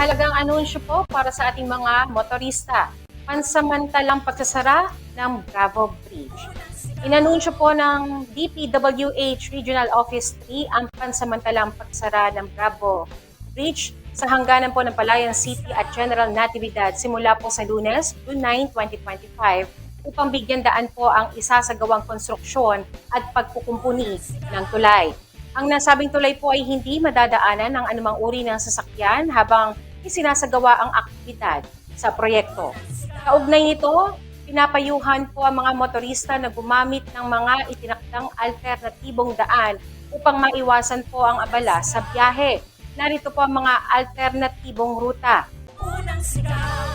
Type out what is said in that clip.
mahalagang anunsyo po para sa ating mga motorista. Pansamantalang pagsasara ng Bravo Bridge. Inanunsyo po ng DPWH Regional Office 3 ang pansamantalang pagsara ng Bravo Bridge sa hangganan po ng Palayan City at General Natividad simula po sa lunes, June 9, 2025 upang bigyan daan po ang isasagawang konstruksyon at pagkukumpuni ng tulay. Ang nasabing tulay po ay hindi madadaanan ng anumang uri ng sasakyan habang isinasagawa ang aktibidad sa proyekto. Kaugnay nito, pinapayuhan po ang mga motorista na gumamit ng mga itinakdang alternatibong daan upang maiwasan po ang abala sa biyahe. Narito po ang mga alternatibong ruta. Unang sigaw